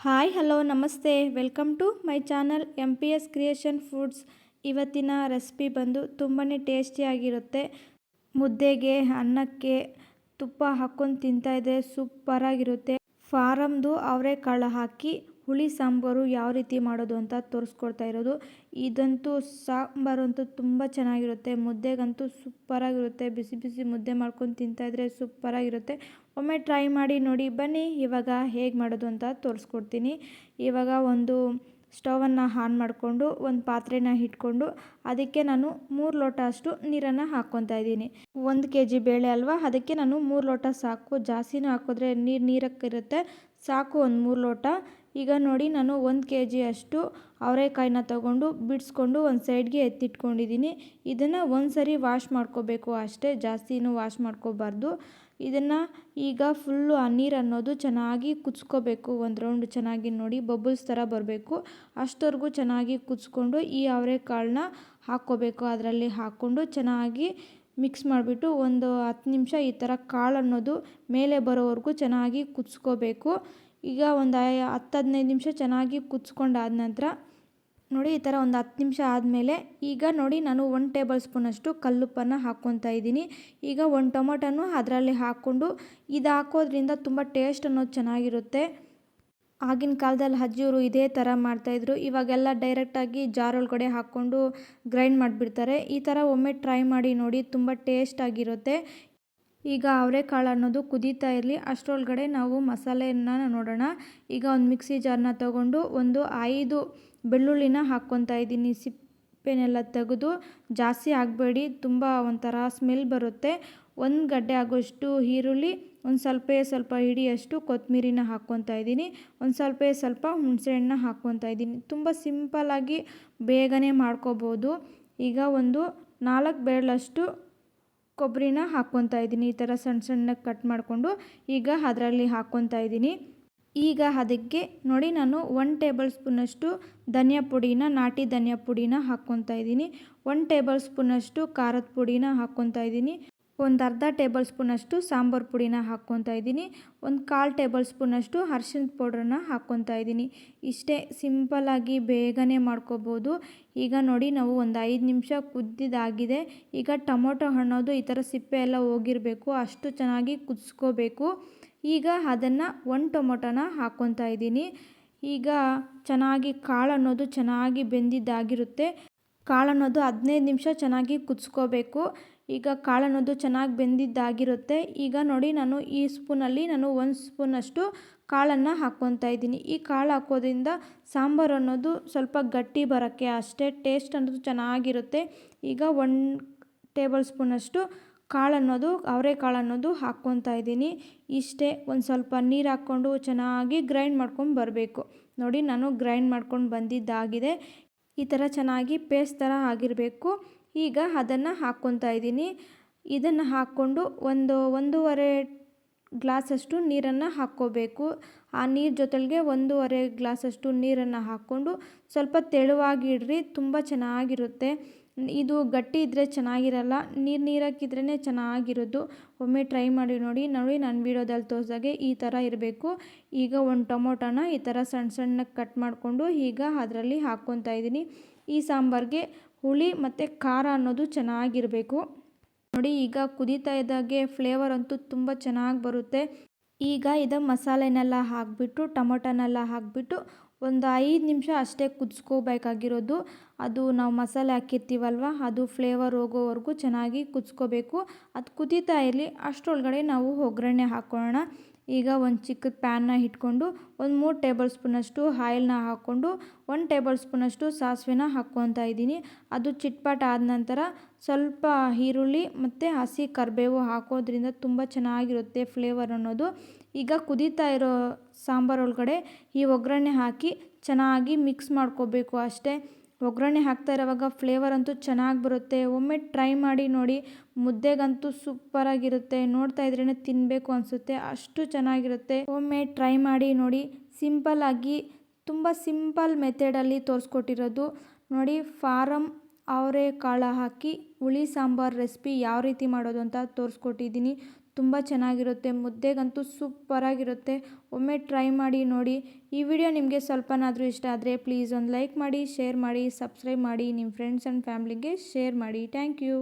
Hi, hello, ನಮಸ್ತೆ. Welcome to my channel M P S creation foods. ಇವತ್ತಿನ recipe ಬಂದು ತುಂಬಾ ಟೇಸ್ಟಿಯಾಗಿರುತ್ತೆ ಮುದ್ದೆಗೆ, ಅನ್ನಕ್ಕೆ ತುಪ್ಪ ಹಾಕ್ಕೊಂಡು ತಿಂತಾಯಿದ್ರೆ ಸೂಪರಾಗಿರುತ್ತೆ ಫಾರಮ್ದು ಅವರೆಕಾಳು ಹಾಕಿ ಹುಳಿ, ಸಾಂಬಾರು ಯಾವ ರೀತಿ ಮಾಡೋದು ಅಂತ ತೋರಿಸ್ಕೊಡ್ತಾ ಇರೋದು. ಇದಂತೂ ಸಾಂಬಾರು ಅಂತೂ ತುಂಬ ಚೆನ್ನಾಗಿರುತ್ತೆ. ಮುದ್ದೆಗಂತೂ ಸೂಪರಾಗಿರುತ್ತೆ ಬಿಸಿ ಬಿಸಿ ಮುದ್ದೆ ಮಾಡ್ಕೊಂಡು ತಿಂತಾಯಿದ್ರೆ ಸೂಪರಾಗಿರುತ್ತೆ ಒಮ್ಮೆ ಟ್ರೈ ಮಾಡಿ ನೋಡಿ, ಬನ್ನಿ, ಇವಾಗ ಹೇಗೆ ಮಾಡೋದು ಅಂತ ತೋರಿಸ್ಕೊಡ್ತೀನಿ. ಇವಾಗ ಒಂದು ಸ್ಟವನ್ನು ಆನ್ ಮಾಡಿಕೊಂಡು, ಒಂದು ಪಾತ್ರೆನ ಇಟ್ಕೊಂಡು, ಅದಕ್ಕೆ ನಾನು ಮೂರು ಲೋಟ ಅಷ್ಟು ನೀರನ್ನು ಹಾಕ್ಕೊತಾ ಇದ್ದೀನಿ. ಒಂದು ಕೆ ಜಿ ಬೇಳೆ ಅಲ್ವಾ, ಅದಕ್ಕೆ ನಾನು ಮೂರು ಲೋಟ ಸಾಕು. ಜಾಸ್ತಿನೂ ಹಾಕಿದ್ರೆ ನೀರು ನೀರಕ್ಕಿರುತ್ತೆ. ಸಾಕು ಒಂದು ಮೂರು ಲೋಟ. ಈಗ ನೋಡಿ, ನಾನು ಒಂದು ಕೆ ಜಿ ಅಷ್ಟು ಅವರೆಕಾಯಿನ ತಗೊಂಡು ಬಿಡಿಸ್ಕೊಂಡು ಒಂದು ಸೈಡ್ಗೆ ಎತ್ತಿಟ್ಕೊಂಡಿದ್ದೀನಿ. ಇದನ್ನು ಒಂದು ಸರಿ ವಾಶ್ ಮಾಡ್ಕೋಬೇಕು ಅಷ್ಟೇ, ಜಾಸ್ತಿನೂ ವಾಶ್ ಮಾಡ್ಕೋಬಾರ್ದು. ಇದನ್ನು ಈಗ ಫುಲ್ಲು ಆ ನೀರು ಅನ್ನೋದು ಚೆನ್ನಾಗಿ ಕುದಿಸ್ಕೋಬೇಕು. ಒಂದು ರೌಂಡ್ ಚೆನ್ನಾಗಿ ನೋಡಿ ಬಬಲ್ಸ್ ಥರ ಬರಬೇಕು. ಅಷ್ಟವರೆಗೂ ಚೆನ್ನಾಗಿ ಕುದಿಸ್ಕೊಂಡು ಈ ಅವರೆಕಾಳನ್ನ ಹಾಕ್ಕೋಬೇಕು. ಅದರಲ್ಲಿ ಹಾಕ್ಕೊಂಡು ಚೆನ್ನಾಗಿ ಮಿಕ್ಸ್ ಮಾಡಿಬಿಟ್ಟು ಒಂದು ಹತ್ತು ನಿಮಿಷ ಈ ಥರ ಕಾಳು ಅನ್ನೋದು ಮೇಲೆ ಬರೋವರೆಗೂ ಚೆನ್ನಾಗಿ ಕುದಿಸ್ಕೋಬೇಕು. ಈಗ ಒಂದು ಹತ್ತು ಹದಿನೈದು ನಿಮಿಷ ಚೆನ್ನಾಗಿ ಕುದಿಸ್ಕೊಂಡಾದ ನಂತರ ನೋಡಿ, ಈ ಥರ ಒಂದು ಹತ್ತು ನಿಮಿಷ ಆದಮೇಲೆ ಈಗ ನೋಡಿ, ನಾನು ಒನ್ ಟೇಬಲ್ ಸ್ಪೂನಷ್ಟು ಕಲ್ಲುಪ್ಪನ್ನು ಹಾಕ್ಕೊತಾ ಇದ್ದೀನಿ. ಈಗ ಒಂದು ಟೊಮೊಟೊನು ಅದರಲ್ಲಿ ಹಾಕ್ಕೊಂಡು ಇದು ಹಾಕೋದ್ರಿಂದ ತುಂಬ ಟೇಸ್ಟ್ ಅನ್ನೋದು ಚೆನ್ನಾಗಿರುತ್ತೆ. ಆಗಿನ ಕಾಲದಲ್ಲಿ ಅಜ್ಜಿಯವರು ಇದೇ ಥರ ಮಾಡ್ತಾಯಿದ್ರು ಇವಾಗೆಲ್ಲ ಡೈರೆಕ್ಟಾಗಿ ಜಾರ್ ಒಳಗಡೆ ಹಾಕ್ಕೊಂಡು ಗ್ರೈಂಡ್ ಮಾಡಿಬಿಡ್ತಾರೆ. ಈ ಥರ ಒಮ್ಮೆ ಟ್ರೈ ಮಾಡಿ ನೋಡಿ ತುಂಬ ಟೇಸ್ಟಾಗಿರುತ್ತೆ ಈಗ ಅವರೆಕಾಳು ಅನ್ನೋದು ಕುದೀತಾ ಇರಲಿ. ಅಷ್ಟರೊಳಗಡೆ ನಾವು ಮಸಾಲೆಯನ್ನು ನೋಡೋಣ. ಈಗ ಒಂದು ಮಿಕ್ಸಿ ಜಾರನ್ನ ತಗೊಂಡು ಒಂದು ಐದು ಬೆಳ್ಳುಳ್ಳಿನ ಹಾಕ್ಕೊತಾ ಇದ್ದೀನಿ. ಸಿಪ್ಪೆನೆಲ್ಲ ತೆಗೆದು ಜಾಸ್ತಿ ಆಗಬೇಡಿ, ತುಂಬ ಒಂಥರ ಸ್ಮೆಲ್ ಬರುತ್ತೆ. ಒಂದು ಗಡ್ಡೆ ಆಗೋಷ್ಟು ಈರುಳ್ಳಿ, ಒಂದು ಸ್ವಲ್ಪ ಸ್ವಲ್ಪ ಹಿಡಿಯಷ್ಟು ಕೊತ್ತಂಬರಿನ ಹಾಕ್ಕೊತಾ ಇದ್ದೀನಿ. ಒಂದು ಸ್ವಲ್ಪ ಸ್ವಲ್ಪ ಹುಣಸೆಹಣ್ಣನ್ನ ಹಾಕ್ಕೊತಾ ಇದ್ದೀನಿ. ತುಂಬ ಸಿಂಪಲ್ಲಾಗಿ ಬೇಗನೆ ಮಾಡ್ಕೋಬೋದು. ಈಗ ಒಂದು ನಾಲ್ಕು ಬೇಳಷ್ಟು ಕೊಬ್ಬರಿನ ಹಾಕ್ಕೊತಾ ಇದ್ದೀನಿ. ಈ ಥರ ಸಣ್ಣ ಸಣ್ಣಗೆ ಕಟ್ ಮಾಡಿಕೊಂಡು ಈಗ ಅದರಲ್ಲಿ ಹಾಕ್ಕೊತಾ ಇದ್ದೀನಿ. ಈಗ ಅದಕ್ಕೆ ನೋಡಿ ನಾನು ಒನ್ ಟೇಬಲ್ ಸ್ಪೂನಷ್ಟು ಧನಿಯಾ ಪುಡಿನ, ನಾಟಿ ಧನಿಯಾ ಪುಡಿನ ಹಾಕ್ಕೊತಾ ಇದ್ದೀನಿ. ಒನ್ ಟೇಬಲ್ ಸ್ಪೂನಷ್ಟು ಖಾರದ ಪುಡಿನ ಹಾಕ್ಕೊತಾ ಇದ್ದೀನಿ. ಒಂದು ಅರ್ಧ ಟೇಬಲ್ ಸ್ಪೂನಷ್ಟು ಸಾಂಬಾರು ಪುಡಿನ ಹಾಕ್ಕೊತಾ ಇದ್ದೀನಿ. ಒಂದು ಕಾಲು ಟೇಬಲ್ ಸ್ಪೂನಷ್ಟು ಅರ್ಶಿಣದ ಪೌಡ್ರನ್ನ ಹಾಕ್ಕೊತಾ ಇದ್ದೀನಿ. ಇಷ್ಟೇ ಸಿಂಪಲ್ಲಾಗಿ ಬೇಗನೆ ಮಾಡ್ಕೋಬೋದು. ಈಗ ನೋಡಿ ನಾವು ಒಂದು ಐದು ನಿಮಿಷ ಕುದ್ದಿದ್ದಾಗಿದೆ. ಈಗ ಟೊಮೊಟೊ ಹಣ್ಣೋದು ಈ ಥರ ಸಿಪ್ಪೆ ಎಲ್ಲ ಹೋಗಿರಬೇಕು, ಅಷ್ಟು ಚೆನ್ನಾಗಿ ಕುದಿಸ್ಕೋಬೇಕು. ಈಗ ಅದನ್ನು ಒಂದು ಟೊಮೊಟೊನ ಹಾಕ್ಕೊತಾ ಇದ್ದೀನಿ. ಈಗ ಚೆನ್ನಾಗಿ ಕಾಳು ಅನ್ನೋದು ಚೆನ್ನಾಗಿ ಬೆಂದಿದ್ದಾಗಿರುತ್ತೆ. ಕಾಳು ಅನ್ನೋದು ಹದಿನೈದು ನಿಮಿಷ ಚೆನ್ನಾಗಿ ಕುದಿಸ್ಕೋಬೇಕು. ಈಗ ಕಾಳು ಅನ್ನೋದು ಚೆನ್ನಾಗಿ ಬೆಂದಿದ್ದಾಗಿರುತ್ತೆ. ಈಗ ನೋಡಿ ನಾನು ಈ ಸ್ಪೂನಲ್ಲಿ ನಾನು ಒಂದು ಸ್ಪೂನಷ್ಟು ಕಾಳನ್ನು ಹಾಕ್ಕೊತಾ ಇದ್ದೀನಿ. ಈ ಕಾಳು ಹಾಕೋದ್ರಿಂದ ಸಾಂಬಾರು ಅನ್ನೋದು ಸ್ವಲ್ಪ ಗಟ್ಟಿ ಬರೋಕ್ಕೆ ಅಷ್ಟೇ ಟೇಸ್ಟ್ ಅನ್ನೋದು ಚೆನ್ನಾಗಿರುತ್ತೆ. ಈಗ ಒನ್ ಟೇಬಲ್ ಸ್ಪೂನಷ್ಟು ಕಾಳು ಅನ್ನೋದು ಅವರೆಕಾಳು ಅನ್ನೋದು ಹಾಕ್ಕೊತಾ ಇದ್ದೀನಿ. ಇಷ್ಟೇ ಒಂದು ಸ್ವಲ್ಪ ನೀರು ಹಾಕ್ಕೊಂಡು ಚೆನ್ನಾಗಿ ಗ್ರೈಂಡ್ ಮಾಡ್ಕೊಂಡು ಬರಬೇಕು. ನೋಡಿ ನಾನು ಗ್ರೈಂಡ್ ಮಾಡ್ಕೊಂಡು ಬಂದಿದ್ದಾಗಿದೆ. ಈ ಥರ ಚೆನ್ನಾಗಿ ಪೇಸ್ಟ್ ಥರ ಆಗಿರಬೇಕು. ಈಗ ಅದನ್ನು ಹಾಕ್ಕೊತಾ ಇದ್ದೀನಿ. ಇದನ್ನು ಹಾಕ್ಕೊಂಡು ಒಂದು ಒಂದೂವರೆ ಗ್ಲಾಸಷ್ಟು ನೀರನ್ನು ಹಾಕ್ಕೋಬೇಕು. ಆ ನೀರು ಜೊತೆಗೆ ಒಂದೂವರೆ ಗ್ಲಾಸಷ್ಟು ನೀರನ್ನು ಹಾಕ್ಕೊಂಡು ಸ್ವಲ್ಪ ತೆಳುವಾಗಿ ಇಡ್ರಿ, ತುಂಬ ಚೆನ್ನಾಗಿರುತ್ತೆ. ಇದು ಗಟ್ಟಿ ಇದ್ದರೆ ಚೆನ್ನಾಗಿರಲ್ಲ, ನೀರು ನೀರಾಕಿದ್ರೇ ಚೆನ್ನಾಗಿರೋದು. ಒಮ್ಮೆ ಟ್ರೈ ಮಾಡಿ ನೋಡಿ ನೋಡಿ ನಾನು ವೀಡಿಯೋದಲ್ಲಿ ತೋರಿಸ್ದಾಗೆ ಈ ಥರ ಇರಬೇಕು. ಈಗ ಒಂದು ಟೊಮೊಟೊನ ಈ ಥರ ಸಣ್ಣ ಸಣ್ಣಕ್ಕೆ ಕಟ್ ಮಾಡಿಕೊಂಡು ಈಗ ಅದರಲ್ಲಿ ಹಾಕ್ಕೊತಾ ಇದ್ದೀನಿ. ಈ ಸಾಂಬಾರಿಗೆ ಹುಳಿ ಮತ್ತು ಖಾರ ಅನ್ನೋದು ಚೆನ್ನಾಗಿರಬೇಕು. ನೋಡಿ, ಈಗ ಕುದೀತಾ ಇದ್ದಾಗೆ ಫ್ಲೇವರ್ ಅಂತೂ ತುಂಬ ಚೆನ್ನಾಗಿ ಬರುತ್ತೆ. ಈಗ ಇದು ಮಸಾಲೆನೆಲ್ಲ ಹಾಕಿಬಿಟ್ಟು, ಟೊಮೊಟೊನೆಲ್ಲ ಹಾಕಿಬಿಟ್ಟು ಒಂದು ಐದು ನಿಮಿಷ ಅಷ್ಟೇ ಕುದಿಸ್ಕೋಬೇಕಾಗಿರೋದು. ಅದು ನಾವು ಮಸಾಲೆ ಹಾಕಿರ್ತೀವಲ್ವ, ಅದು ಫ್ಲೇವರ್ ಹೋಗೋವರೆಗೂ ಚೆನ್ನಾಗಿ ಕುದಿಸ್ಕೋಬೇಕು. ಅದು ಕುದೀತಾ ಇರಲಿ, ಅಷ್ಟರೊಳಗಡೆ ನಾವು ಒಗ್ಗರಣೆ ಹಾಕ್ಕೊಳ್ಳೋಣ ಈಗ ಒಂದು ಚಿಕ್ಕದ ಪ್ಯಾನ್ನ ಇಟ್ಕೊಂಡು ಒಂದು ಮೂರು ಟೇಬಲ್ ಸ್ಪೂನಷ್ಟು ಆಯಿಲ್ನ ಹಾಕ್ಕೊಂಡು ಒಂದು ಟೇಬಲ್ ಸ್ಪೂನಷ್ಟು ಸಾಸಿವೆನ ಹಾಕ್ಕೊತಾ ಇದ್ದೀನಿ. ಅದು ಚಿಟ್ಪಾಟ್ ಆದ ನಂತರ ಸ್ವಲ್ಪ ಈರುಳ್ಳಿ ಮತ್ತು ಹಸಿ ಕರಿಬೇವು ಹಾಕೋದ್ರಿಂದ ತುಂಬ ಚೆನ್ನಾಗಿರುತ್ತೆ ಫ್ಲೇವರ್ ಅನ್ನೋದು. ಈಗ ಕುದೀತಾ ಇರೋ ಸಾಂಬಾರು ಒಳಗಡೆ ಈ ಒಗ್ಗರಣೆ ಹಾಕಿ ಚೆನ್ನಾಗಿ ಮಿಕ್ಸ್ ಮಾಡ್ಕೋಬೇಕು ಅಷ್ಟೇ. ಒಗ್ಗರಣೆ ಹಾಕ್ತಾ ಇರೋವಾಗ ಫ್ಲೇವರ್ ಅಂತೂ ಚೆನ್ನಾಗಿ ಬರುತ್ತೆ. ಒಮ್ಮೆ ಟ್ರೈ ಮಾಡಿ ನೋಡಿ, ಮುದ್ದೆಗಂತೂ ಸೂಪರಾಗಿರುತ್ತೆ ನೋಡ್ತಾ ಇದ್ರೇ ತಿನ್ನಬೇಕು ಅನಿಸುತ್ತೆ. ಅಷ್ಟು ಚೆನ್ನಾಗಿರುತ್ತೆ. ಒಮ್ಮೆ ಟ್ರೈ ಮಾಡಿ ನೋಡಿ ಸಿಂಪಲ್ಲಾಗಿ ತುಂಬ ಸಿಂಪಲ್ ಮೆಥಡಲ್ಲಿ ತೋರಿಸ್ಕೊಟ್ಟಿರೋದು. ನೋಡಿ ಫಾರಮ್ ಅವರೇ ಕಾಳ ಹಾಕಿ ಹುಳಿ ಸಾಂಬಾರು ರೆಸಿಪಿ ಯಾವ ರೀತಿ ಮಾಡೋದು ಅಂತ ತೋರಿಸ್ಕೊಟ್ಟಿದ್ದೀನಿ. ತುಂಬ ಚೆನ್ನಾಗಿರುತ್ತೆ, ಮುದ್ದೆಗಂತೂ ಸೂಪರಾಗಿರುತ್ತೆ. ಒಮ್ಮೆ ಟ್ರೈ ಮಾಡಿ ನೋಡಿ. ಈ ವಿಡಿಯೋ ನಿಮಗೆ ಸ್ವಲ್ಪನಾದರೂ ಇಷ್ಟ ಆದರೆ ಪ್ಲೀಸ್ ಒಂದು ಲೈಕ್ ಮಾಡಿ, ಶೇರ್ ಮಾಡಿ, ಸಬ್ಸ್ಕ್ರೈಬ್ ಮಾಡಿ ನಿಮ್ಮ ಫ್ರೆಂಡ್ಸ್ ಆ್ಯಂಡ್ ಫ್ಯಾಮ್ಲಿಗೆ ಶೇರ್ ಮಾಡಿ. Thank you.